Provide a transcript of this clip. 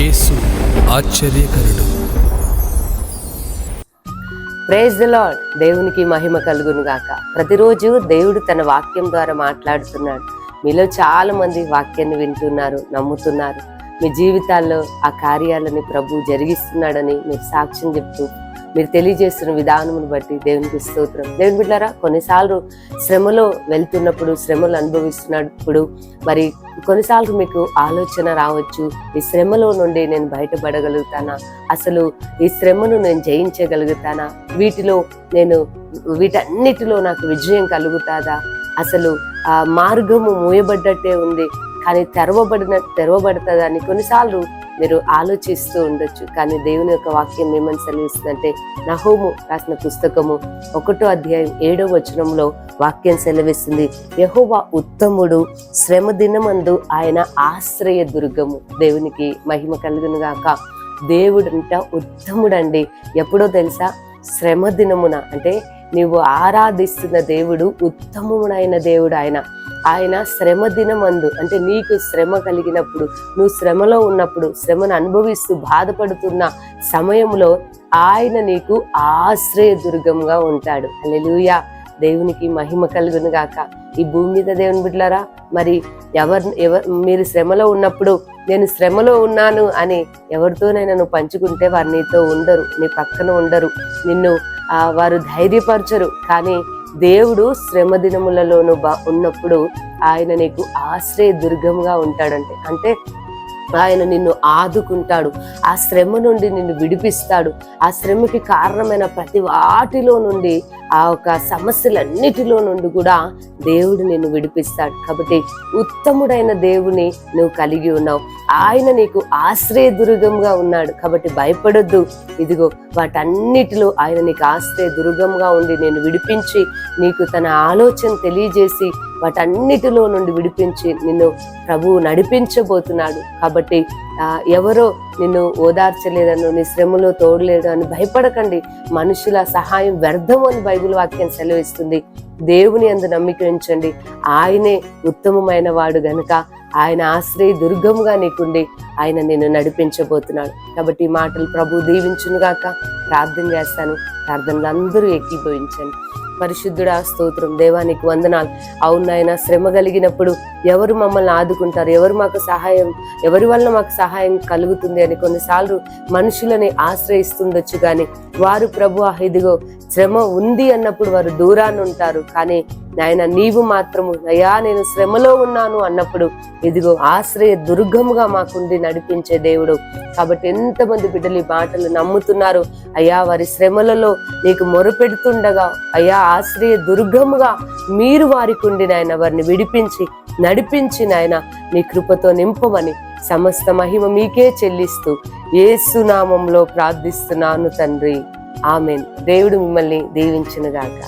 యేసు ఆశ్చర్యకరుడు. Praise the lord దేవునికి మహిమ కలుగును గాక. ప్రతిరోజు దేవుడు తన వాక్యం ద్వారా మాట్లాడుతున్నాడు. మీలో చాలా మంది వాక్యాన్ని వింటున్నారు నమ్ముతున్నారు. మీ జీవితాల్లో ఆ కార్యాలని ప్రభు జరిగిస్తున్నాడని మీరు సాక్ష్యం చెప్తూ మీరు తెలియజేస్తున్న విధానమును బట్టి దేవునికి స్తోత్రం. దేవుని బిడ్డారా కొన్నిసార్లు శ్రమలో వెళ్తున్నప్పుడు శ్రమలు అనుభవిస్తున్నప్పుడు మరి కొన్నిసార్లు మీకు ఆలోచన రావచ్చు ఈ శ్రమలో నుండి నేను బయటపడగలుగుతానా? అసలు ఈ శ్రమను నేను జయించగలుగుతానా? వీటిలో నేను వీటన్నిటిలో నాకు విజయం కలుగుతాదా? అసలు ఆ మార్గము మూయబడ్డట్టే ఉంది కానీ తెరవబడిన తెరవబడుతుందని కొన్నిసార్లు మీరు ఆలోచిస్తూ ఉండొచ్చు. కానీ దేవుని యొక్క వాక్యం ఏమని సెలవిస్తుందంటే నహోము రాసిన పుస్తకము ఒకటో అధ్యాయం ఏడో వచనంలో వాక్యం సెలవిస్తుంది యహోవా ఉత్తముడు శ్రమ దినమందు ఆయన ఆశ్రయ దుర్గము. దేవునికి మహిమ కలుగును గాక. దేవుడంట ఉత్తముడండి. ఎప్పుడో తెలుసా? శ్రమ దినమున అంటే నీవు ఆరాధిస్తున్న దేవుడు ఉత్తముడైన దేవుడు ఆయన. ఆయన శ్రమ దినమందు అంటే నీకు శ్రమ కలిగినప్పుడు నువ్వు శ్రమలో ఉన్నప్పుడు శ్రమను అనుభవిస్తూ బాధపడుతున్న సమయంలో ఆయన నీకు ఆశ్రయ దుర్గంగా ఉంటాడు. అల్లెలుయా దేవునికి మహిమ కలుగును గాక. ఈ భూమి మీద దేవుని బిడ్డలారా మరి ఎవరు ఎవరు మీరు శ్రమలో ఉన్నప్పుడు నేను శ్రమలో ఉన్నాను అని ఎవరితోనైనా నువ్వు పంచుకుంటే వారు నీతో ఉండరు నీ పక్కన ఉండరు. నిన్ను వారు ధైర్యపరచరు. కానీ దేవుడు శ్రమ దినములలోను బా ఉన్నప్పుడు ఆయన నీకు ఆశ్రయ దుర్గంగా ఉంటాడంటే అంటే ఆయన నిన్ను ఆదుకుంటాడు ఆ శ్రమ నుండి నిన్ను విడిపిస్తాడు ఆ శ్రమకి కారణమైన ప్రతి వాటిలో నుండి ఆ ఒక సమస్యలన్నిటిలో నుండి కూడా దేవుడు నిన్ను విడిపిస్తాడు. కాబట్టి ఉత్తముడైన దేవుని నువ్వు కలిగి ఉన్నావు. ఆయన నీకు ఆశ్రయ దుర్గంగా ఉన్నాడు. కాబట్టి భయపడొద్దు. ఇదిగో వాటన్నిటిలో ఆయన నీకు ఆశ్రయ దుర్గంగా ఉండి నేను విడిపించి నీకు తన ఆలోచన తెలియజేసి వాటన్నిటిలో నుండి విడిపించి నిన్ను ప్రభువు నడిపించబోతున్నాడు. కాబట్టి ఎవరో నిన్ను ఓదార్చలేదను నీ శ్రమలో తోడలేదు అని భయపడకండి. మనుషుల సహాయం వ్యర్థం అని బైబిల్ వాక్యం సెలవిస్తుంది. దేవుని అందు నమ్మిక ఉంచండి. ఆయనే ఉత్తమమైన వాడు గనుక ఆయన ఆశ్రయ దుర్గముగా నీకుండి ఆయన నిన్ను నడిపించబోతున్నాడు. కాబట్టి ఈ మాటలు ప్రభు దీవించునుగాక. ప్రార్థన చేస్తాను. ప్రార్థనలు అందరూ ఏకీభవించండి. పరిశుద్ధుడా స్తోత్రం. దేవానికి వందనాలు. అవును నాయన శ్రమ కలిగినప్పుడు ఎవరు మమ్మల్ని ఆదుకుంటారు? ఎవరు మాకు సహాయం ఎవరి వల్ల మాకు సహాయం కలుగుతుంది అని కొన్నిసార్లు మనుషులని ఆశ్రయిస్తుండొచ్చు కానీ వారు ప్రభు ఇదిగో శ్రమ ఉంది అన్నప్పుడు వారు దూరాన్ని ఉంటారు కానీ నాయన నీవు మాత్రము అయ్యా నేను శ్రమలో ఉన్నాను అన్నప్పుడు ఇదిగో ఆశ్రయ దుర్గముగా మాకుండి నడిపించే దేవుడు. కాబట్టి ఎంతమంది బిడ్డలు ఈ మాటలు నమ్ముతున్నారు అయ్యా వారి శ్రమలలో నీకు మొరపెడుతుండగా అయ్యా ఆశ్రయ దుర్గముగా మీరు వారికి ఉండి నాయన వారిని విడిపించి నడిపించి నాయన నీ కృపతో నింపమని సమస్త మహిమ మీకే చెల్లిస్తూ ఏసునామంలో ప్రార్థిస్తున్నాను తండ్రి. ఆమెన్. దేవుడు మిమ్మల్ని దీవించునుగాక.